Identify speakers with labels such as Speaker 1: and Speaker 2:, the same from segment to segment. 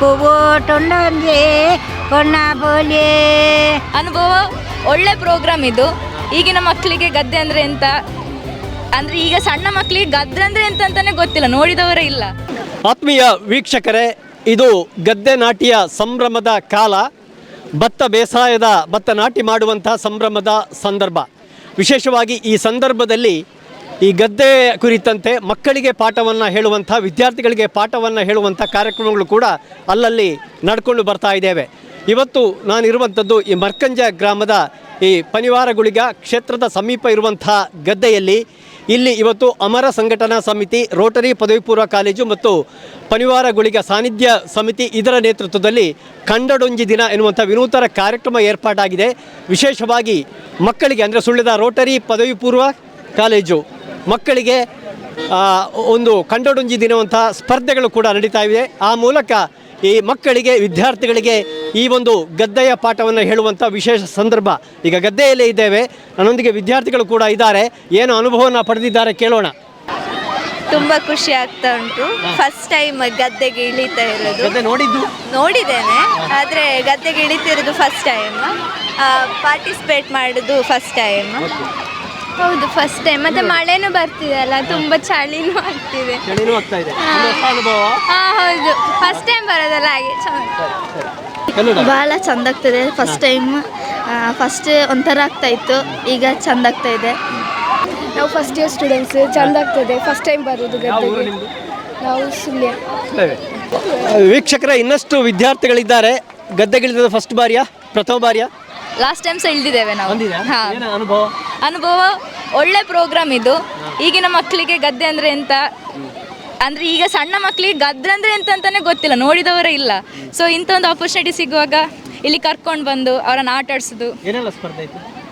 Speaker 1: ಕೊನ್ನ
Speaker 2: ಅನುಭವ ಒಳ್ಳೆ ಪ್ರೋಗ್ರಾಮ್ ಇದು. ಈಗಿನ ಮಕ್ಕಳಿಗೆ ಗದ್ದೆ ಅಂದರೆ ಎಂತ? ಅಂದರೆ ಈಗ ಸಣ್ಣ ಮಕ್ಕಳಿಗೆ ಗದ್ದೆ ಅಂದರೆ ಎಂತ ಅಂತಾನೆ ಗೊತ್ತಿಲ್ಲ ನೋಡಿದವರೇ ಇಲ್ಲ.
Speaker 3: ಆತ್ಮೀಯ ವೀಕ್ಷಕರೇ ಇದು ಗದ್ದೆ ನಾಟಿಯ ಸಂಭ್ರಮದ ಕಾಲ. ಭತ್ತ ಬೇಸಾಯದ ಭತ್ತ ನಾಟಿ ಮಾಡುವಂತಹ ಸಂಭ್ರಮದ ಸಂದರ್ಭ. ವಿಶೇಷವಾಗಿ ಈ ಸಂದರ್ಭದಲ್ಲಿ ಈ ಗದ್ದೆ ಕುರಿತಂತೆ ಮಕ್ಕಳಿಗೆ ಪಾಠವನ್ನು ಹೇಳುವಂಥ, ವಿದ್ಯಾರ್ಥಿಗಳಿಗೆ ಪಾಠವನ್ನು ಹೇಳುವಂಥ ಕಾರ್ಯಕ್ರಮಗಳು ಕೂಡ ಅಲ್ಲಲ್ಲಿ ನಡ್ಕೊಂಡು ಬರ್ತಾ ಇದ್ದೇವೆ. ಇವತ್ತು ನಾನಿರುವಂಥದ್ದು ಈ ಮರ್ಕಂಜ ಗ್ರಾಮದ ಈ ಪನಿವಾರಗುಳಿಗ ಕ್ಷೇತ್ರದ ಸಮೀಪ ಇರುವಂಥ ಗದ್ದೆಯಲ್ಲಿ. ಇಲ್ಲಿ ಇವತ್ತು ಅಮರ ಸಂಘಟನಾ ಸಮಿತಿ, ರೋಟರಿ ಪದವಿ ಪೂರ್ವ ಕಾಲೇಜು ಮತ್ತು ಪನಿವಾರಗುಳಿಗ ಸಾನ್ನಿಧ್ಯ ಸಮಿತಿ ಇದರ ನೇತೃತ್ವದಲ್ಲಿ ಕಂಡಡೊಂಜಿ ದಿನ ಎನ್ನುವಂಥ ವಿನೂತನ ಕಾರ್ಯಕ್ರಮ ಏರ್ಪಾಟಾಗಿದೆ. ವಿಶೇಷವಾಗಿ ಮಕ್ಕಳಿಗೆ ಅಂದರೆ ಸುಳ್ಳಿದ ರೋಟರಿ ಪದವಿ ಪೂರ್ವ ಕಾಲೇಜು. ಮಕ್ಕಳಿಗೆ ಒಂದು ಕಂಡೊಡೊಂಜಿ ದಿನವಂಥ ಸ್ಪರ್ಧೆಗಳು ಕೂಡ ನಡೀತಾ ಇವೆ. ಆ ಮೂಲಕ ಈ ಮಕ್ಕಳಿಗೆ ವಿದ್ಯಾರ್ಥಿಗಳಿಗೆ ಈ ಒಂದು ಗದ್ದೆಯ ಪಾಠವನ್ನು ಹೇಳುವಂಥ ವಿಶೇಷ ಸಂದರ್ಭ ಈಗ ಗದ್ದೆಯಲ್ಲೇ ಇದ್ದೇವೆ. ನನ್ನೊಂದಿಗೆ ವಿದ್ಯಾರ್ಥಿಗಳು ಕೂಡ ಇದ್ದಾರೆ. ಏನು ಅನುಭವವನ್ನು ಪಡೆದಿದ್ದಾರೆ ಕೇಳೋಣ.
Speaker 4: ತುಂಬ ಖುಷಿ ಆಗ್ತಾ ಉಂಟು. ಫಸ್ಟ್ ಟೈಮ್ ಗದ್ದೆಗೆ ಇಳಿತಾ ಇರೋದು.
Speaker 3: ನೋಡಿದ್ದು?
Speaker 4: ನೋಡಿದ್ದೇನೆ. ಆದರೆ ಗದ್ದೆಗೆ ಇಳಿತಿರೋದು ಫಸ್ಟ್ ಟೈಮ್ ಪಾರ್ಟಿಸಿಪೇಟ್ ಮಾಡೋದು ಫಸ್ಟ್ ಟೈಮ್ ಹೌದು ಫಸ್ಟ್ ಟೈಮ್ ಮತ್ತೆ ಮಳೆನೂ ಬರ್ತಿದೆ ಅಲ್ಲ ತುಂಬಾ ಚಳಿನೂ ಆಗ್ತಿದೆ.
Speaker 3: ಚಳಿನೂ ಆಗ್ತಾ ಇದೆ. ಒಂದು ಹೊಸ ಅನುಭವ?
Speaker 4: ಹಾಂ ಹೌದು. ಫಸ್ಟ್ ಟೈಮ್ ಬರೋದಲ್ಲ ಹಾಗೆ ಚೆನ್ನಾಗಿ
Speaker 3: ಕನ್ನಡ
Speaker 4: ಭಾಳ ಚಂದ ಆಗ್ತದೆ ಫಸ್ಟ್ ಟೈಮ್ ಫಸ್ಟ್ ಒಂಥರ ಆಗ್ತಾ ಇತ್ತು ಈಗ ಚಂದ ಆಗ್ತಾ ಇದೆ.
Speaker 5: ನಾವು ಫಸ್ಟ್ ಇಯರ್ ಸ್ಟೂಡೆಂಟ್ಸ್ ಚಂದ ಆಗ್ತದೆ ಫಸ್ಟ್ ಟೈಮ್ ಬರೋದು ಗದ್ದೆಗೆ. ನಾವು ಸುಳ್ಯ.
Speaker 3: ವೀಕ್ಷಕರ ಇನ್ನಷ್ಟು ವಿದ್ಯಾರ್ಥಿಗಳಿದ್ದಾರೆ. ಗದ್ದೆಗಿಳಿದ ಫಸ್ಟ್ ಬಾರಿಯಾ ಪ್ರಥಮ ಬಾರಿಯಾ?
Speaker 2: ಲಾಸ್ಟ್ ಟೈಮ್ ಸಹ ಇಳಿದಿದ್ದೇವೆ ನಾವು.
Speaker 3: ಅನುಭವ?
Speaker 2: ಅನುಭವ ಒಳ್ಳೆ ಪ್ರೋಗ್ರಾಮ್ ಇದು. ಈಗಿನ ಮಕ್ಕಳಿಗೆ ಗದ್ದೆ ಅಂದರೆ ಎಂತ? ಅಂದರೆ ಈಗ ಸಣ್ಣ ಮಕ್ಕಳಿಗೆ ಗದ್ದೆ ಅಂದರೆ ಎಂತ ಅಂತಲೇ ಗೊತ್ತಿಲ್ಲ ನೋಡಿದವರೇ ಇಲ್ಲ. ಸೊ ಇಂಥ ಒಂದು ಆಪರ್ಚುನಿಟಿ ಸಿಗುವಾಗ ಇಲ್ಲಿ ಕರ್ಕೊಂಡು ಬಂದು ಅವರನ್ನು ಆಟ ಆಡಿಸೋದು.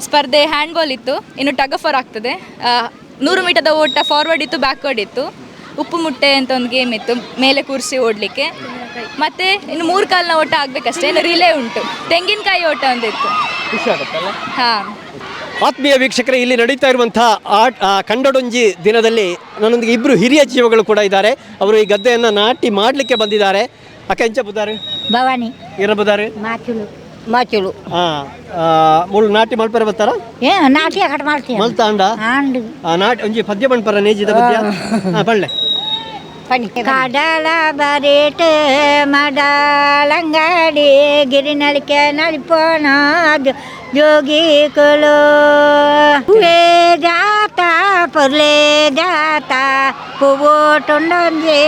Speaker 3: ಸ್ಪರ್ಧೆ
Speaker 2: ಹ್ಯಾಂಡ್ಬಾಲ್ ಇತ್ತು ಇನ್ನು ಟಗ್ ಆಫ್ ಆಗ್ತದೆ. ನೂರು ಮೀಟರ್ದ ಓಟ ಫಾರ್ವರ್ಡ್ ಇತ್ತು ಬ್ಯಾಕ್ವರ್ಡ್ ಇತ್ತು. ಉಪ್ಪು ಮುಟ್ಟೆ ಅಂತ ಒಂದು ಗೇಮ್ ಇತ್ತು ಮೇಲೆ ಕೂರಿಸಿ ಓಡಲಿಕ್ಕೆ. ಮತ್ತೆ ಇನ್ನು ಮೂರು ಕಾಲಿನ ಓಟ ಆಗಬೇಕಷ್ಟೇ ಇನ್ನು ರಿಲೇ ಉಂಟು. ತೆಂಗಿನಕಾಯಿ ಓಟ ಒಂದಿತ್ತು. ಹಾಂ.
Speaker 3: ಆತ್ಮೀಯ ವೀಕ್ಷಕರೇ ಇಲ್ಲಿ ನಡೀತಾ ಇರುವಂತಹ ಆಟ್ ಆ, ಕಂಡಡೊಂಜಿ ದಿನದಲ್ಲಿ ನನ್ನೊಂದಿಗೆ ಇಬ್ಬರು ಹಿರಿಯ ಜೀವಗಳು ಕೂಡ ಇದ್ದಾರೆ. ಅವರು ಈ ಗದ್ದೆಯನ್ನು ನಾಟಿ ಮಾಡಲಿಕ್ಕೆ ಬಂದಿದ್ದಾರೆ. ಅಕ್ಕ ಎಂಚ ಬುದಾರೆ?
Speaker 1: ಭವಾನಿ.
Speaker 3: ಇರ ಬುದಾರೆ?
Speaker 1: ಮಾಚುಲು. ಮಾಚುಲು.
Speaker 3: ಹಾಂ ಮುಳು ನಾಟಿ ಮಲ್ಪರ ಬರ್ತಾರ?
Speaker 1: ಏ ನಾಟಿ ಕಟ್ ಮಾಡ್ತೀವಿ
Speaker 3: ಮಲ್ತ ಅಂಡ ಆ, ನಾಟಿ ಒಂಜಿ ಪದ್ಯ ಮಣ್ಪರ ನೇಜಿದ ಪದ್ಯ? ಹಾಂ ಬಳ್ಳೆ.
Speaker 1: கடலை பறிட்டு மடாலங்காடி கிரிநலிக்க நலிப்போனோம் ஜோகி குழு பூவே ஜாத்தா பொருளே ஜாத்தா பூவோட்டுண்டே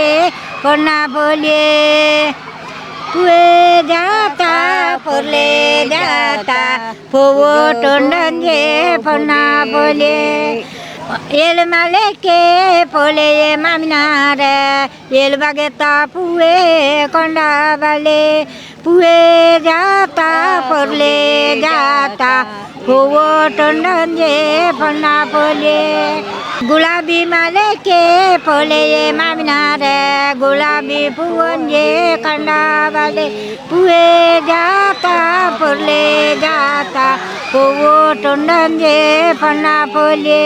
Speaker 1: பொன்னா போலே பூவே ஜாத்தா பொருளே ஜாத்தா பூவோட்டுண்டே பொன்னா போலே ಮಲೆಕೆ ಪೊಳೆಯೇ ಮಾಮಿನಾರ ಏಳು ಬಗೆತ ಪೂವೇ ಕೊಂಡ ಬಲೆ ಪೂವೇ ಜಾತ ಪೊರ್ಲೆ ಜಾತ ಹೂವು ಟೊಂಡೊಂಜೆ ಪೊನ್ನ ಪೊಲೆ ಗುಲಾಬಿ ಮಲೆಕೆ ಪೊಳೆಯೇ ಮಾಮಿನಾರ ಗುಲಾಬಿ ಪೂವೊಂಜೆ ಕಂಡ ಬಲೆ ಪೂವೇ ಜಾತ ಪೊರ್ಲೆ ಜಾತ ಹೂವು ಟೊಂಡೊಂಜೆ ಪೊನ್ನ ಪೊಲೆ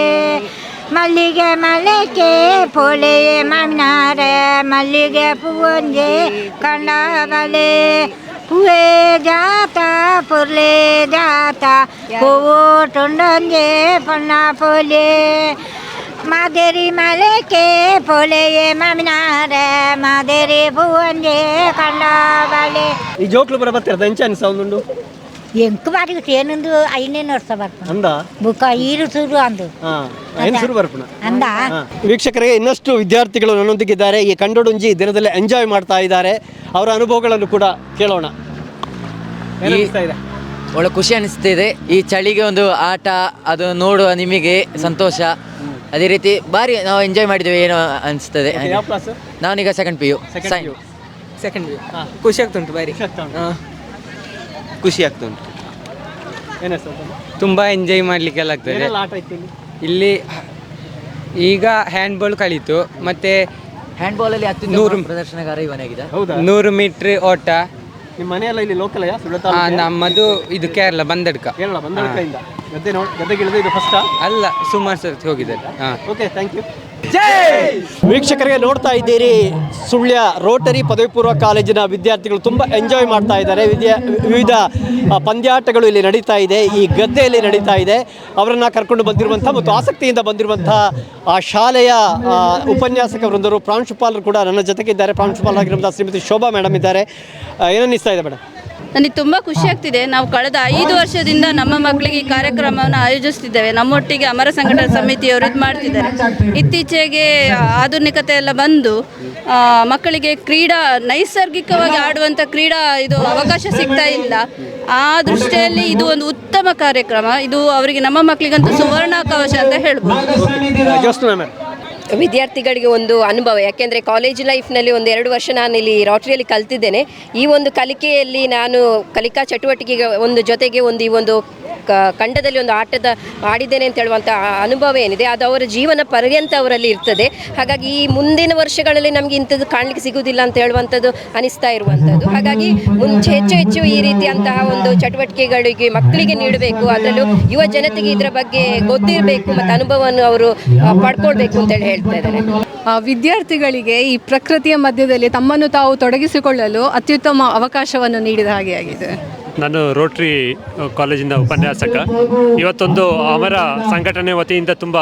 Speaker 1: ಮಲ್ಲಿಗೆ ಮಲೆಕೆ ಪೊಳೆಯೇ ಮಾಮಿನಾರ ಮಲ್ಲಿಗೆ ಪೂವೊಂಜೆ ಕಂಡ ಬಲೆ ಹೂವೇ ಜಾತ ಪೊರ್ಲೆ ಜಾತ ಹೂವು ಟೊಂಡೊಂಜೆ ಪೊನ್ನ ಪೊಲೆ ಮಾದೇರಿ ಮಲೆಕೆ ಪೊಳೆಯೇ ಮಾಮಿನಾರ ಮಾದೇರಿ ಪೂವೊಂಜೆ ಕಂಡ ಬಲೆ
Speaker 3: ಈ ಜೋಕ್ಲು ಬರ
Speaker 1: ಎಂಕ್ ಬಾರಿಗೆ ಏನೊಂದು ಐನೇನು ವರ್ಷ ಬರ್ತಾನೆ
Speaker 3: ಅಂದ?
Speaker 1: ಬುಕ್ಕ ಈರು ಸುರು ಅಂದು.
Speaker 3: ಹಾಂ ಹೆಂಗಸರು ಬರ್ಪುಣ?
Speaker 1: ಅಂದ?
Speaker 3: ವೀಕ್ಷಕರಿಗೆ ಇನ್ನಷ್ಟು ವಿದ್ಯಾರ್ಥಿಗಳು ನನ್ನೊಂದಿಗಿದ್ದಾರೆ. ಈ ಕಂಡೋಡುಂಜಿ ದಿನದಲ್ಲಿ ಎಂಜಾಯ್ ಮಾಡ್ತಾ ಇದ್ದಾರೆ. ಅವರ ಅನುಭವಗಳನ್ನು ಕೂಡ ಕೇಳೋಣ. ಏನ್ ಅನಿಸ್ತಾ ಇದೆ?
Speaker 6: ಒಳ್ಳೆ ಖುಷಿ ಅನಿಸ್ತಿದೆ ಈ ಚಳಿಗೆ ಒಂದು ಆಟ ಅದು ನೋಡುವ ನಿಮಗೆ ಸಂತೋಷ. ಅದೇ ರೀತಿ ಬಾರಿ ನಾವು ಎಂಜಾಯ್ ಮಾಡಿದ್ದೇವೆ ಏನೋ ಅನಿಸ್ತದೆ.
Speaker 3: ಯಾವ ಕ್ಲಾಸ್
Speaker 6: ನಾನೀಗ second P U
Speaker 3: second
Speaker 7: second ಖುಷಿ ಆಗ್ತುಂಟು ಬಾರಿ ಖುಷಿ ಆಗ್ತುಂಟು ತುಂಬ ಎಂಜಾಯ್ ಮಾಡ್ಲಿಕ್ಕೆಲ್ಲ ಆಗ್ತದೆ.
Speaker 3: ಇಲ್ಲಿ?
Speaker 7: ಇಲ್ಲಿ ಈಗ ಹ್ಯಾಂಡ್ಬಾಲ್ ಕಳೀತು ಮತ್ತೆ
Speaker 6: ಹ್ಯಾಂಡ್ಬಾಲ್ ಅಲ್ಲಿ ಅತ್ಯುತ್ತಮ
Speaker 7: ನೂರು-
Speaker 6: ಪ್ರದರ್ಶನಗಾರ ಇವನಾಗಿದೆ
Speaker 3: ಹೌದಾ?
Speaker 7: ನೂರು ಮೀಟ್ರ್ ಓಟ.
Speaker 3: ನಿಮ್ಮ ಮನೆಯಲ್ಲ ಇಲ್ಲಿ ಲೋಕಲ್
Speaker 7: ನಮ್ಮದು ಇದು ಕೇರಳ ಬಂದಡ್ಕ.
Speaker 3: ಕೇರಳ ಇಲ್ಲ ಗದ್ದೆ ನೋಡಿ ಗದ್ದೆಗಿಳಿದು ಇದು ಫಸ್ಟ್
Speaker 7: ಅಲ್ಲ ಸುಮಾರು ಸರ್ತಿ ಹೋಗಿದ್ದಾರೆ. ಹಾಂ.
Speaker 3: ಓಕೆ ಥ್ಯಾಂಕ್ ಯು ವೀಕ್ಷಕರಿಗೆ ನೋಡ್ತಾ ಇದ್ದೀರಿ, ಸುಳ್ಯ ರೋಟರಿ ಪದವಿ ಪೂರ್ವ ಕಾಲೇಜಿನ ವಿದ್ಯಾರ್ಥಿಗಳು ತುಂಬ ಎಂಜಾಯ್ ಮಾಡ್ತಾ ಇದ್ದಾರೆ. ವಿವಿಧ ಪಂದ್ಯಾಟಗಳು ಇಲ್ಲಿ ನಡೀತಾ ಇದೆ, ಈ ಗದ್ದೆಯಲ್ಲಿ ನಡೀತಾ ಇದೆ. ಅವರನ್ನು ಕರ್ಕೊಂಡು ಬಂದಿರುವಂಥ ಮತ್ತು ಆಸಕ್ತಿಯಿಂದ ಬಂದಿರುವಂಥ, ಆ, ಶಾಲೆಯ ಉಪನ್ಯಾಸಕ ವೃಂದರು ಪ್ರಾಂಶುಪಾಲರು ಕೂಡ ನನ್ನ ಜೊತೆಗಿದ್ದಾರೆ. ಪ್ರಾಂಶುಪಾಲರಾಗಿರುವಂಥ ಶ್ರೀಮತಿ ಶೋಭಾ ಮೇಡಮ್ ಇದ್ದಾರೆ. ಏನನ್ನಿಸ್ತಾ ಇದೆ ಮೇಡಮ್
Speaker 8: ನನಗೆ ತುಂಬ ಖುಷಿ ಆಗ್ತಿದೆ. ನಾವು ಕಳೆದ ಐದು ವರ್ಷದಿಂದ ನಮ್ಮ ಮಕ್ಕಳಿಗೆ ಈ ಕಾರ್ಯಕ್ರಮವನ್ನು ಆಯೋಜಿಸ್ತಿದ್ದೇವೆ. ನಮ್ಮೊಟ್ಟಿಗೆ ಅಮರ ಸಂಘಟನಾ ಸಮಿತಿಯವರು ಇದು ಮಾಡ್ತಿದ್ದಾರೆ. ಇತ್ತೀಚೆಗೆ ಆಧುನಿಕತೆ ಎಲ್ಲ ಬಂದು ಮಕ್ಕಳಿಗೆ ಕ್ರೀಡಾ, ನೈಸರ್ಗಿಕವಾಗಿ ಆಡುವಂಥ ಕ್ರೀಡಾ ಇದು ಅವಕಾಶ ಸಿಗ್ತಾ ಇಲ್ಲ. ಆ ದೃಷ್ಟಿಯಲ್ಲಿ ಇದು ಒಂದು ಉತ್ತಮ ಕಾರ್ಯಕ್ರಮ. ಇದು ಅವರಿಗೆ ನಮ್ಮ ಮಕ್ಕಳಿಗಂತೂ ಸುವರ್ಣಾವಕಾಶ ಅಂತ ಹೇಳ್ಬೋದು.
Speaker 9: ವಿದ್ಯಾರ್ಥಿಗಳಿಗೆ ಒಂದು ಅನುಭವ, ಯಾಕೆಂದರೆ ಕಾಲೇಜ್ ಲೈಫ್ನಲ್ಲಿ ಒಂದು ಎರಡು ವರ್ಷ ನಾನು ಇಲ್ಲಿ ರಾಟ್ರಿಯಲ್ಲಿ ಕಲ್ತಿದ್ದೇನೆ. ಈ ಒಂದು ಕಲಿಕೆಯಲ್ಲಿ ನಾನು ಕಲಿಕಾ ಚಟುವಟಿಕೆಗೆ ಒಂದು ಜೊತೆಗೆ ಒಂದು ಈ ಒಂದು ಖಂಡದಲ್ಲಿ ಒಂದು ಆಟದ ಆಡಿದ್ದೇನೆ ಅಂತ ಹೇಳುವಂಥ ಅನುಭವ ಏನಿದೆ, ಅದು ಅವರ ಜೀವನ ಪರ್ಯಂತ ಅವರಲ್ಲಿ ಇರ್ತದೆ. ಹಾಗಾಗಿ ಈ ಮುಂದಿನ ವರ್ಷಗಳಲ್ಲಿ ನಮಗೆ ಇಂಥದ್ದು ಕಾಣಲಿಕ್ಕೆ ಸಿಗುವುದಿಲ್ಲ ಅಂತ ಹೇಳುವಂಥದ್ದು ಅನಿಸ್ತಾ ಇರುವಂಥದ್ದು. ಹಾಗಾಗಿ ಮುಂಚೆ ಹೆಚ್ಚು ಹೆಚ್ಚು ಈ ರೀತಿಯಂತಹ ಒಂದು ಚಟುವಟಿಕೆಗಳಿಗೆ ಮಕ್ಕಳಿಗೆ ನೀಡಬೇಕು, ಅದರಲ್ಲೂ ಯುವ ಜನತೆಗೆ ಇದರ ಬಗ್ಗೆ ಗೊತ್ತಿರಬೇಕು ಮತ್ತು ಅನುಭವವನ್ನು ಅವರು ಪಡ್ಕೊಳ್ಬೇಕು ಪಡ್ಕೊಳ್ಬೇಕು ಅಂತೇಳಿ ಹೇಳ್ತಾ ಇದ್ದಾರೆ.
Speaker 10: ವಿದ್ಯಾರ್ಥಿಗಳಿಗೆ ಈ ಪ್ರಕೃತಿಯ ಮಧ್ಯದಲ್ಲಿ ತಮ್ಮನ್ನು ತಾವು ತೊಡಗಿಸಿಕೊಳ್ಳಲು ಅತ್ಯುತ್ತಮ ಅವಕಾಶವನ್ನು ನೀಡಿದ ಹಾಗೆ ಆಗಿದೆ.
Speaker 11: ನಾನು ರೋಟ್ರಿ ಕಾಲೇಜಿನ ಉಪನ್ಯಾಸಕ. ಇವತ್ತೊಂದು ಅಮರ ಸಂಘಟನೆ ವತಿಯಿಂದ ತುಂಬ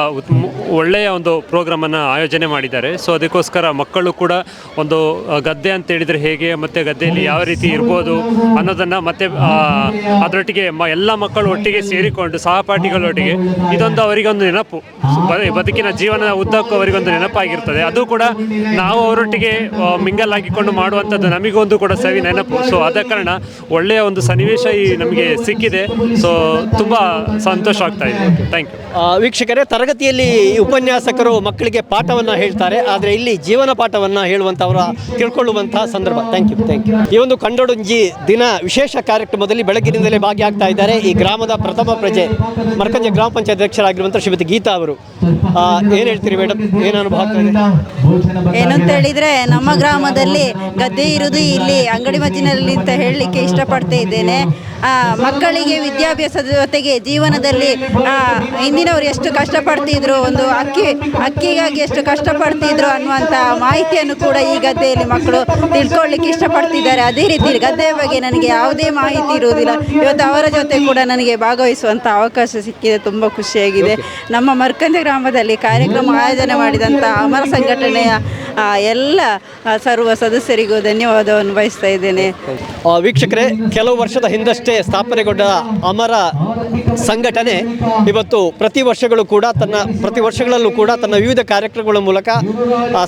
Speaker 11: ಒಳ್ಳೆಯ ಒಂದು ಪ್ರೋಗ್ರಾಮನ್ನು ಆಯೋಜನೆ ಮಾಡಿದ್ದಾರೆ. ಸೊ, ಅದಕ್ಕೋಸ್ಕರ ಮಕ್ಕಳು ಕೂಡ ಒಂದು ಗದ್ದೆ ಅಂತ ಹೇಳಿದರೆ ಹೇಗೆ, ಮತ್ತು ಗದ್ದೆಯಲ್ಲಿ ಯಾವ ರೀತಿ ಇರ್ಬೋದು ಅನ್ನೋದನ್ನು ಮತ್ತೆ ಅದರೊಟ್ಟಿಗೆ ಮ, ಎಲ್ಲ ಮಕ್ಕಳು ಒಟ್ಟಿಗೆ ಸೇರಿಕೊಂಡು, ಸಹಪಾಠಿಗಳೊಟ್ಟಿಗೆ ಇದೊಂದು ಅವರಿಗೊಂದು ನೆನಪು. ಬದುಕಿನ ಜೀವನದ ಉದ್ದಕ್ಕೂ ಅವರಿಗೊಂದು ನೆನಪಾಗಿರ್ತದೆ. ಅದು ಕೂಡ ನಾವು ಅವರೊಟ್ಟಿಗೆ ಮಿಂಗಲ್ ಹಾಕಿಕೊಂಡು ಮಾಡುವಂಥದ್ದು ನಮಗೊಂದು ಕೂಡ ಸವಿ ನೆನಪು. ಸೊ, ಆದ ಕಾರಣ ಒಳ್ಳೆಯ ಒಂದು ಸನ್ನಿವೇಶ ಈ ನಮಗೆ ಸಿಕ್ಕಿದೆ. ಸೊ ತುಂಬ ಸಂತೋಷ ಆಗ್ತಾ ಇದೆ. ಥ್ಯಾಂಕ್ ಯು
Speaker 3: ಆ, ವೀಕ್ಷಕರೇ ತರಗತಿಯಲ್ಲಿ ಉಪನ್ಯಾಸಕರು ಮಕ್ಕಳಿಗೆ ಪಾಠವನ್ನು ಹೇಳ್ತಾರೆ. ಆದರೆ ಇಲ್ಲಿ ಜೀವನ ಪಾಠವನ್ನು ಹೇಳುವಂಥವರ ತಿಳ್ಕೊಳ್ಳುವಂತಹ ಸಂದರ್ಭ. ಥ್ಯಾಂಕ್ ಯು ಥ್ಯಾಂಕ್ ಯು ಈ ಒಂದು ಕಂಡೋಡುಂಜಿ ದಿನ ವಿಶೇಷ ಕಾರ್ಯಕ್ರಮದಲ್ಲಿ ಬೆಳಗ್ಗಿನಿಂದಲೇ ಭಾಗಿಯಾಗ್ತಾ ಇದ್ದಾರೆ. ಈ ಗ್ರಾಮದ ಪ್ರಥಮ ಪ್ರಜೆ ಮರ್ಕಂಜ ಗ್ರಾಮ ಪಂಚಾಯತ್ ಅಧ್ಯಕ್ಷರಾಗಿರುವಂಥ ಶ್ರೀಮತಿ ಗೀತಾ ಅವರು. ಏನು ಹೇಳ್ತೀರಿ ಮೇಡಮ್ ಏನು ಅನುಭವ
Speaker 8: ಏನಂತ ಹೇಳಿದರೆ ನಮ್ಮ ಗ್ರಾಮದಲ್ಲಿ ಗದ್ದೆ ಇರುವುದು ಇಲ್ಲಿ ಅಂಗಡಿ ಮಜ್ಜಿನಲ್ಲಿ ಅಂತ ಹೇಳಲಿಕ್ಕೆ ಇಷ್ಟಪಡ್ತಾ ಇದ್ದೇನೆ. ಮಕ್ಕಳಿಗೆ ವಿದ್ಯಾಭ್ಯಾಸದ ಜೊತೆಗೆ ಜೀವನದಲ್ಲಿ ಹಿಂದಿನವರು ಎಷ್ಟು ಕಷ್ಟಪಡ್ತಿದ್ರು ಒಂದು ಅಕ್ಕಿ ಅಕ್ಕಿಗಾಗಿ ಎಷ್ಟು ಕಷ್ಟಪಡ್ತಿದ್ರು ಅನ್ನುವಂಥ ಮಾಹಿತಿಯನ್ನು ಕೂಡ ಈ ಗದ್ದೆಯಲ್ಲಿ ಮಕ್ಕಳು ತಿಳ್ಕೊಳ್ಳಿಕ್ಕೆ ಇಷ್ಟಪಡ್ತಿದ್ದಾರೆ. ಅದೇ ರೀತಿ ಗದ್ದೆಯ ಬಗ್ಗೆ ನನಗೆ ಯಾವುದೇ ಮಾಹಿತಿ ಇರುವುದಿಲ್ಲ. ಇವತ್ತು ಅವರ ಜೊತೆ ಕೂಡ ನನಗೆ ಭಾಗವಹಿಸುವಂಥ ಅವಕಾಶ ಸಿಕ್ಕಿದೆ. ತುಂಬ ಖುಷಿಯಾಗಿದೆ. ನಮ್ಮ ಮರ್ಕಂದೆ ಗ್ರಾಮದಲ್ಲಿ ಕಾರ್ಯಕ್ರಮ ಆಯೋಜನೆ ಮಾಡಿದಂಥ ಅಮರ ಸಂಘಟನೆಯ ಎಲ್ಲ ಸರ್ವ ಸದಸ್ಯರಿಗೂ ಧನ್ಯವಾದವನ್ನು ಬಯಸ್ತಾ ಇದ್ದೇನೆ.
Speaker 3: ವೀಕ್ಷಕರೇ, ಕೆಲವು ವರ್ಷದ ಹಿಂದಷ್ಟೇ ಸ್ಥಾಪನೆಗೊಂಡ ಅಮರ ಸಂಘಟನೆ ಇವತ್ತು ಪ್ರತಿ ವರ್ಷಗಳು ಕೂಡ ತನ್ನ, ಪ್ರತಿ ವರ್ಷಗಳಲ್ಲೂ ಕೂಡ ತನ್ನ ವಿವಿಧ ಕಾರ್ಯಕ್ರಮಗಳ ಮೂಲಕ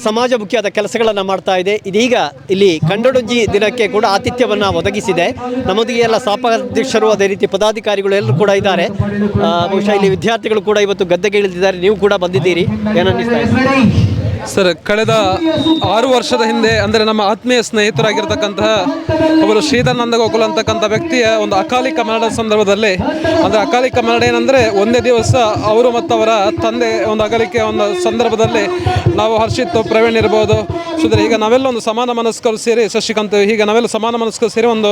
Speaker 3: ಸಮಾಜ ಸಮಾಜಮುಖಿಯಾದ ಕೆಲಸಗಳನ್ನು ಮಾಡ್ತಾ ಇದೆ. ಇದೀಗ ಇಲ್ಲಿ ಕಂಡಡುಂಜಿ ದಿನಕ್ಕೆ ಕೂಡ ಆತಿಥ್ಯವನ್ನು ಒದಗಿಸಿದೆ. ನಮ್ಮೊಂದಿಗೆ ಎಲ್ಲ ಸಭಾಧ್ಯಕ್ಷರು, ಅದೇ ರೀತಿ ಪದಾಧಿಕಾರಿಗಳು ಎಲ್ಲರೂ ಕೂಡ ಇದ್ದಾರೆ. ಬಹುಶಃ ಇಲ್ಲಿ ವಿದ್ಯಾರ್ಥಿಗಳು ಕೂಡ ಇವತ್ತು ಗದ್ದೆಗೆ ಇಳಿದಿದ್ದಾರೆ. ನೀವು ಕೂಡ ಬಂದಿದ್ದೀರಿ. ಏನನ್ನಿಸ್ತಾ
Speaker 12: ಸರ್, ಕಳೆದ ಆರು ವರ್ಷದ ಹಿಂದೆ, ಅಂದರೆ ನಮ್ಮ ಆತ್ಮೀಯ ಸ್ನೇಹಿತರಾಗಿರ್ತಕ್ಕಂತಹ ಅವರು ಶ್ರೀಧರ್ ನಂದಗೋಕುಲ್ ಅಂತಕ್ಕಂಥ ವ್ಯಕ್ತಿಯ ಒಂದು ಅಕಾಲಿಕ ಮರಣದ ಸಂದರ್ಭದಲ್ಲಿ, ಅಂದರೆ ಅಕಾಲಿಕ ಮರಣ ಏನಂದರೆ ಒಂದೇ ದಿವಸ ಅವರು ಮತ್ತು ಅವರ ತಂದೆ ಒಂದು ಅಗಲಿಕೆ ಒಂದು ಸಂದರ್ಭದಲ್ಲಿ ನಾವು ಹರ್ಷಿತ್ ಪ್ರವೀಣ್ ಇರ್ಬೋದು. ಸುಧೀರ್ ಈಗ ನಾವೆಲ್ಲ ಒಂದು ಸಮಾನ ಮನಸ್ಕರು ಸೇರಿ, ಶಶಿಕಾಂತ್ ಹೀಗೆ ನಾವೆಲ್ಲ ಸಮಾನ ಮನಸ್ಕರು ಸೇರಿ ಒಂದು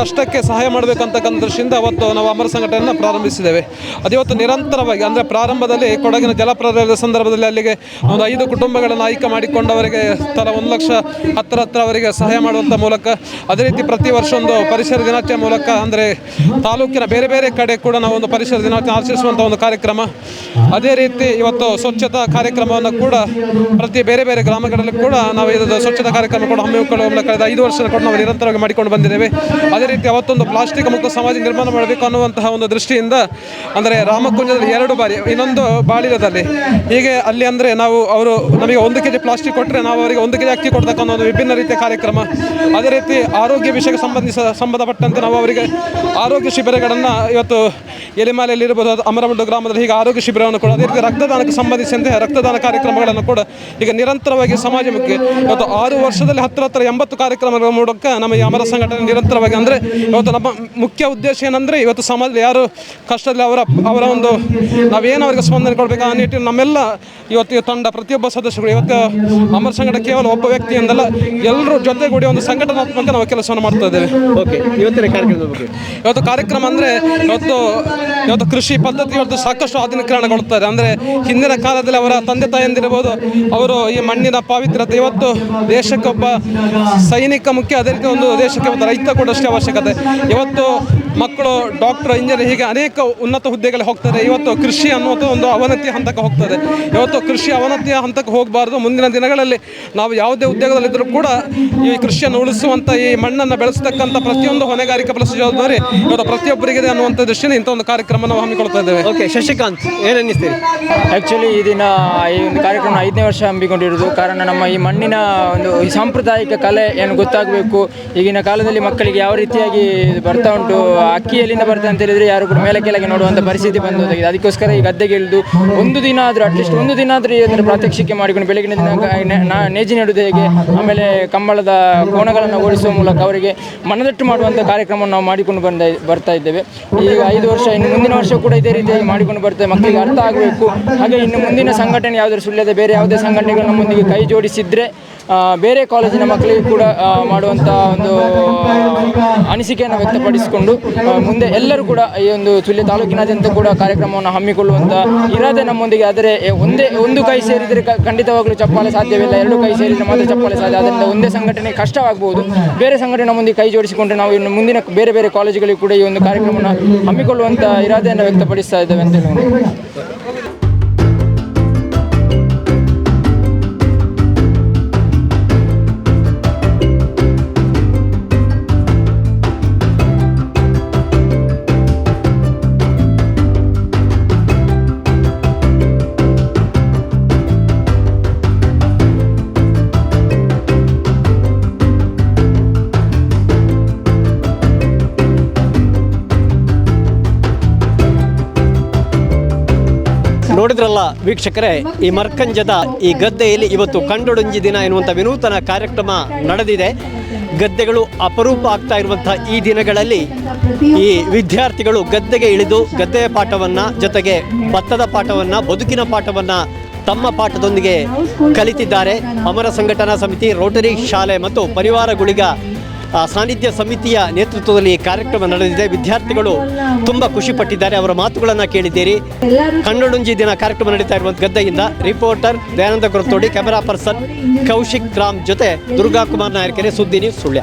Speaker 12: ಕಷ್ಟಕ್ಕೆ ಸಹಾಯ ಮಾಡಬೇಕಂತಕ್ಕಂಥ ದೃಷ್ಟಿಯಿಂದ ಅವತ್ತು ನಾವು ಅಮರ ಸಂಘಟನೆಯನ್ನು ಪ್ರಾರಂಭಿಸಿದ್ದೇವೆ. ಅದು ಇವತ್ತು ನಿರಂತರವಾಗಿ, ಅಂದರೆ ಪ್ರಾರಂಭದಲ್ಲಿ, ಕೊಡಗಿನ ಜಲಪ್ರಳಯದ ಸಂದರ್ಭದಲ್ಲಿ ಅಲ್ಲಿಗೆ ಒಂದು ಐದು ಕುಟುಂಬಗಳನ್ನು ಆಯ್ಕೆ ಮಾಡಿಕೊಂಡವರಿಗೆ ತಲಾ ಒಂದು ಲಕ್ಷ ಹತ್ತರ ಹತ್ರ ಅವರಿಗೆ ಸಹಾಯ ಮಾಡುವಂಥ ಮೂಲಕ, ಅದೇ ರೀತಿ ಪ್ರತಿ ವರ್ಷ ಒಂದು ಪರಿಸರ ದಿನಾಚರಣೆ ಮೂಲಕ, ಅಂದರೆ ತಾಲೂಕಿನ ಬೇರೆ ಬೇರೆ ಕಡೆ ಕೂಡ ನಾವು ಒಂದು ಪರಿಸರ ದಿನಾಚರಣೆ ಆಚರಿಸುವಂಥ ಒಂದು ಕಾರ್ಯಕ್ರಮ. ಅದೇ ರೀತಿ ಇವತ್ತು ಸ್ವಚ್ಛತಾ ಕಾರ್ಯಕ್ರಮವನ್ನು ಕೂಡ ಪ್ರತಿ ಬೇರೆ ಬೇರೆ ಗ್ರಾಮಗಳಲ್ಲಿ ಕೂಡ ನಾವು ಇದು ಸ್ವಚ್ಛತಾ ಕಾರ್ಯಕ್ರಮ ಕೂಡ ಹಮ್ಮಿಕೊಳ್ಳುವ ಕಳೆದ ಐದು ವರ್ಷದ ಕೂಡ ನಾವು ನಿರಂತರವಾಗಿ ಮಾಡಿಕೊಂಡು ಬಂದಿದ್ದೇವೆ. ಅದೇ ರೀತಿ ಅವತ್ತೊಂದು ಪ್ಲಾಸ್ಟಿಕ್ ಮುಕ್ತ ಸಮಾಜ ನಿರ್ಮಾಣ ಮಾಡಬೇಕು ಅನ್ನುವಂತಹ ಒಂದು ದೃಷ್ಟಿಯಿಂದ, ಅಂದರೆ ರಾಮಕುಂಜದಲ್ಲಿ ಎರಡು ಬಾರಿ, ಇನ್ನೊಂದು ಬಾಳಿಲದಲ್ಲಿ. ಹೀಗೆ ಅಲ್ಲಿ ಅಂದರೆ ನಾವು ಅವರು ನಮಗೆ ಒಂದು ಕೆ ಜಿ ಪ್ಲಾಸ್ಟಿಕ್ ಕೊಟ್ಟರೆ ನಾವು ಅವರಿಗೆ ಒಂದು ಕೆ ಜಿ ಅಕ್ಕಿ ಕೊಡ್ತಕ್ಕಂಥ ಒಂದು ವಿಭಿನ್ನ ರೀತಿಯ ಕಾರ್ಯಕ್ರಮ. ಅದೇ ರೀತಿ ಆರೋಗ್ಯ ವಿಷಯಕ್ಕೆ ಸಂಬಂಧಿಸ, ಸಂಬಂಧಪಟ್ಟಂತೆ ನಾವು ಅವರಿಗೆ ಆರೋಗ್ಯ ಶಿಬಿರಗಳನ್ನು ಇವತ್ತು ಎಲಿಮಾಲೆಯಲ್ಲಿ ಇರ್ಬೋದು, ಅದು ಅಮರಮುಂಡು ಗ್ರಾಮದಲ್ಲಿ ಹೀಗೆ ಆರೋಗ್ಯ ಶಿಬಿರವನ್ನು ಕೂಡ ಅದೇ ರೀತಿ ರಕ್ತದಾನಕ್ಕೆ ಸಂಬಂಧಿಸಿದಂತೆ ರಕ್ತದಾನ ಕಾರ್ಯಕ್ರಮಗಳನ್ನು ಕೂಡ ಈಗ ನಿರಂತರವಾಗಿ ಸಮಾಜಮುಖಿ ಇವತ್ತು ಆರು ವರ್ಷದಲ್ಲಿ ಹತ್ತಿರ ಹತ್ತಿರ ಎಂಬತ್ತು ಕಾರ್ಯಕ್ರಮಗಳ ಮೂಲಕ ನಮ್ಮ ಈ ಅಮರ ಸಂಘಟನೆ ನಿರಂತರವಾಗಿ ಅಂದರೆ ಇವತ್ತು ನಮ್ಮ ಮುಖ್ಯ ಉದ್ದೇಶ ಏನಂದರೆ ಇವತ್ತು ಸಮಾಜದಲ್ಲಿ ಯಾರು ಕಷ್ಟದಲ್ಲಿ ಅವರ ಅವರ ಒಂದು ನಾವೇನು ಅವರಿಗೆ ಸ್ಪಂದನೆ ಕೊಡಬೇಕು ಆ ನಿಟ್ಟಿನಲ್ಲಿ ನಮ್ಮೆಲ್ಲ ಇವತ್ತು ಈ ತಂಡ ಪ್ರತಿಯೊಬ್ಬ ಸದಸ್ಯರು ಇವತ್ತು ಅಮರ ಸಂಘಟ ಕೇವಲ ಒಬ್ಬ ವ್ಯಕ್ತಿ ಎಂದಲ್ಲ ಎಲ್ಲರೂ ಜೊತೆಗೂಡಿ ಒಂದು ಸಂಘಟನಾತ್ಮಕ ನಾವು ಕೆಲಸವನ್ನು ಮಾಡ್ತಾ ಇದ್ದೇವೆ.
Speaker 3: ಓಕೆ ಇವತ್ತಿನ ಕಾರ್ಯಕ್ರಮದ ಬಗ್ಗೆ?
Speaker 12: ಇವತ್ತು ಕಾರ್ಯಕ್ರಮ ಅಂದರೆ ಇವತ್ತು ಇವತ್ತು ಕೃಷಿ ಪದ್ಧತಿ ಇವತ್ತು ಸಾಕಷ್ಟು ಆಧುನೀಕರಣಗೊಳ್ತಾ ಇದೆ. ಅಂದರೆ ಹಿಂದಿನ ಕಾಲದಲ್ಲಿ ಅವರ ತಂದೆ ತಾಯಂದಿರಬಹುದು ಅವರು ಈ ಮಣ್ಣಿನ ಪಾವಿತ್ರ್ಯತೆ ಇವತ್ತು ದೇಶಕ್ಕೊಬ್ಬ ಸೈನಿಕ ಮುಖ್ಯ ಅದೇ ರೀತಿ ಒಂದು ದೇಶಕ್ಕೆ ಒಂದು ರೈತ ಕೂಡ ಅಷ್ಟೇ ಅವಶ್ಯಕತೆ. ಇವತ್ತು ಮಕ್ಕಳು ಡಾಕ್ಟರ್ ಇಂಜಿನಿಯರ್ ಹೀಗೆ ಅನೇಕ ಉನ್ನತ ಹುದ್ದೆಗಳಿಗೆ ಹೋಗ್ತಾರೆ. ಇವತ್ತು ಕೃಷಿ ಅನ್ನೋದು ಒಂದು ಅವನತಿ ಹಂತಕ್ಕೆ ಹೋಗ್ತದೆ. ಇವತ್ತು ಕೃಷಿ ಅವನತಿಯ ಹಂತಕ್ಕೆ ಹೋಗಬಾರ್ದು. ಮುಂದಿನ ದಿನಗಳಲ್ಲಿ ನಾವು ಯಾವುದೇ ಉದ್ಯೋಗದಲ್ಲಿದ್ದರೂ ಕೂಡ ಈ ಕೃಷಿಯನ್ನು ಉಳಿಸುವಂಥ ಈ ಮಣ್ಣನ್ನು ಬೆಳೆಸತಕ್ಕಂಥ ಪ್ರತಿಯೊಂದು ಹೊಣೆಗಾರಿಕೆ ಬಳಸುವ ಜವಾಬ್ದಾರಿ ಇವತ್ತು ಪ್ರತಿಯೊಬ್ಬರಿಗಿದೆ ಅನ್ನುವಂಥ ದೃಷ್ಟಿಯಿಂದ ಇಂಥ ಒಂದು ಕಾರ್ಯಕ್ರಮ ನಾವು ಹಮ್ಮಿಕೊಳ್ತಾ ಇದ್ದೇವೆ.
Speaker 3: ಓಕೆ ಶಶಿಕಾಂತ್ ಏನಿಸ್ತೀರಿ
Speaker 13: ಆ್ಯಕ್ಚುಲಿ ಈ ದಿನ ಈ ಒಂದು ಕಾರ್ಯಕ್ರಮ ಐದನೇ ವರ್ಷ ಹಮ್ಮಿಕೊಂಡಿರೋದು ಕಾರಣ ನಮ್ಮ ಈ ಮಣ್ಣಿನ ಒಂದು ಈ ಸಾಂಪ್ರದಾಯಿಕ ಕಲೆ ಏನು ಗೊತ್ತಾಗಬೇಕು? ಈಗಿನ ಕಾಲದಲ್ಲಿ ಮಕ್ಕಳಿಗೆ ಯಾವ ರೀತಿಯಾಗಿ ಇದು ಬರ್ತಾ ಉಂಟು? ಅಕ್ಕಿ ಎಲ್ಲಿಂದ ಬರ್ತದೆ ಅಂತ ಹೇಳಿದ್ರೆ ಯಾರು ಕೂಡ ಮೇಲೆ ಕೆಳಗೆ ನೋಡುವಂಥ ಪರಿಸ್ಥಿತಿ ಬಂದು ಹೋಗಿದೆ. ಅದಕ್ಕೋಸ್ಕರ ಈ ಗದ್ದೆಗೆ ಇಳಿದು ಒಂದು ದಿನ ಆದರೂ ಅಟ್ಲೀಸ್ಟ್ ಒಂದು ದಿನ ಆದರೂ ಏನಾದರೂ ಪ್ರಾತ್ಯಕ್ಷಿಕೆ ಮಾಡಿಕೊಂಡು ಬೆಳಗಿನ ದಿನ ನೇಜಿ ನೆಡುವುದು ಹೇಗೆ, ಆಮೇಲೆ ಕಂಬಳದ ಕೋಣಗಳನ್ನು ಓಡಿಸುವ ಮೂಲಕ ಅವರಿಗೆ ಮನದಟ್ಟು ಮಾಡುವಂಥ ಕಾರ್ಯಕ್ರಮವನ್ನು ನಾವು ಮಾಡಿಕೊಂಡು ಬಂದ ಬರ್ತಾ ಇದ್ದೇವೆ. ಈಗ ಐದು ವರ್ಷ, ಇನ್ನು ಮುಂದಿನ ವರ್ಷ ಕೂಡ ಇದೇ ರೀತಿಯಾಗಿ ಮಾಡಿಕೊಂಡು ಬರ್ತೇವೆ ಮಕ್ಕಳಿಗೆ ಅರ್ಥ ಆಗಬೇಕು. ಹಾಗೆ ಇನ್ನು ಮುಂದಿನ ಸಂಘಟನೆ ಯಾವುದಾದ್ರು ಸುಳ್ಳದೆ ಬೇರೆ ಯಾವುದೇ ಸಂಘಟನೆಗಳು ನಮ್ಮೊಂದಿಗೆ ಕೈ ಜೋಡಿಸಿದ್ರೆ ಬೇರೆ ಕಾಲೇಜಿನ ಮಕ್ಕಳಿಗೂ ಕೂಡ ಮಾಡುವಂಥ ಒಂದು ಅನಿಸಿಕೆಯನ್ನು ವ್ಯಕ್ತಪಡಿಸಿಕೊಂಡು ಮುಂದೆ ಎಲ್ಲರೂ ಕೂಡ ಈ ಒಂದು ಸುಳ್ಯ ತಾಲೂಕಿನಾದ್ಯಂತ ಕೂಡ ಕಾರ್ಯಕ್ರಮವನ್ನು ಹಮ್ಮಿಕೊಳ್ಳುವಂಥ ಇರಾದೆ ನಮ್ಮೊಂದಿಗೆ. ಆದರೆ ಒಂದೇ, ಒಂದು ಕೈ ಸೇರಿದರೆ ಖಂಡಿತವಾಗಲೂ ಚಪ್ಪಾಳೆ ಸಾಧ್ಯವಿಲ್ಲ. ಎರಡು ಕೈ ಸೇರಿದರೆ ಮಾತ್ರ ಚಪ್ಪಾಳೆ ಸಾಧ್ಯ. ಅದರಿಂದ ಒಂದೇ ಸಂಘಟನೆ ಕಷ್ಟವಾಗಬಹುದು ಬೇರೆ ಸಂಘಟನೆ ನಮ್ಮೊಂದಿಗೆ ಕೈ ಜೋಡಿಸಿಕೊಂಡ್ರೆ ನಾವು ಇನ್ನು ಮುಂದಿನ ಬೇರೆ ಬೇರೆ ಕಾಲೇಜುಗಳಿಗೆ ಕೂಡ ಈ ಒಂದು ಕಾರ್ಯಕ್ರಮವನ್ನು ಹಮ್ಮಿಕೊಳ್ಳುವಂಥ ಇರಾದೆಯನ್ನು ವ್ಯಕ್ತಪಡಿಸ್ತಾ ಇದ್ದೇವೆ ಅಂತ ಹೇಳಿ.
Speaker 3: ನೋಡಿದ್ರಲ್ಲ ವೀಕ್ಷಕರೇ, ಈ ಮರ್ಕಂಜದ ಈ ಗದ್ದೆಯಲ್ಲಿ ಇವತ್ತು ಕಂಡೊಡಂಜಿ ದಿನ ಎನ್ನುವಂಥ ವಿನೂತನ ಕಾರ್ಯಕ್ರಮ ನಡೆದಿದೆ. ಗದ್ದೆಗಳು ಅಪರೂಪ ಆಗ್ತಾ ಇರುವಂತಹ ಈ ದಿನಗಳಲ್ಲಿ ಈ ವಿದ್ಯಾರ್ಥಿಗಳು ಗದ್ದೆಗೆ ಇಳಿದು ಗದ್ದೆಯ ಪಾಠವನ್ನು ಜೊತೆಗೆ ಭತ್ತದ ಪಾಠವನ್ನು, ಬದುಕಿನ ಪಾಠವನ್ನು ತಮ್ಮ ಪಾಠದೊಂದಿಗೆ ಕಲಿತಿದ್ದಾರೆ. ಅಮರ ಸಂಘಟನಾ ಸಮಿತಿ, ರೋಟರಿ ಶಾಲೆ ಮತ್ತು ಪರಿವಾರ ಗುಳಿಗ ಸಾನ್ನಿಧ್ಯ ಸಮಿತಿಯ ನೇತೃತ್ವದಲ್ಲಿ ಕಾರ್ಯಕ್ರಮ ನಡೆದಿದೆ. ವಿದ್ಯಾರ್ಥಿಗಳು ತುಂಬ ಖುಷಿ ಪಟ್ಟಿದ್ದಾರೆ. ಅವರ ಮಾತುಗಳನ್ನು ಕೇಳಿದ್ದೀರಿ. ಕನ್ನಡಂಜಿ ದಿನ ಕಾರ್ಯಕ್ರಮ ನಡೀತಾ ಇರುವಂಥ ಗದ್ದೆಯಿಂದ reporter Dayananda Korathodi, camera person Kaushik Ram ಜೊತೆ ದುರ್ಗಾ ಕುಮಾರ್ ನಾಯಕರೇ Suddi news Sullia.